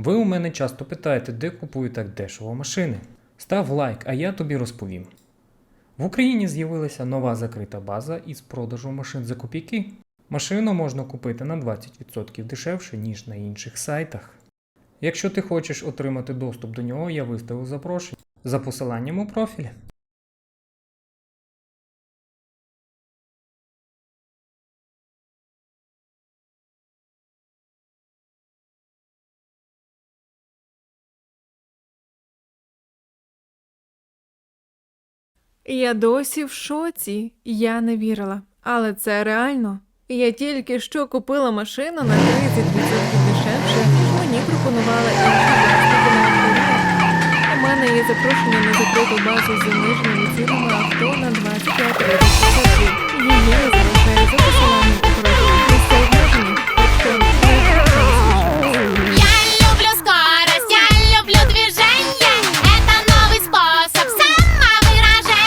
Ви у мене часто питаєте, де купую так дешево машини. Став лайк, а я тобі розповім. В Україні з'явилася нова закрита база із продажу машин за копійки. Машину можна купити на 20% дешевше, ніж на інших сайтах. Якщо ти хочеш отримати доступ до нього, я виставив запрошення за посиланням у профілі. Я досі в шоці. Я не вірила. Але це реально. Я тільки що купила машину на 30% дешевше, ніж мені пропонувала на авторі. У мене є запрошення на закриту базу з заниженими цінами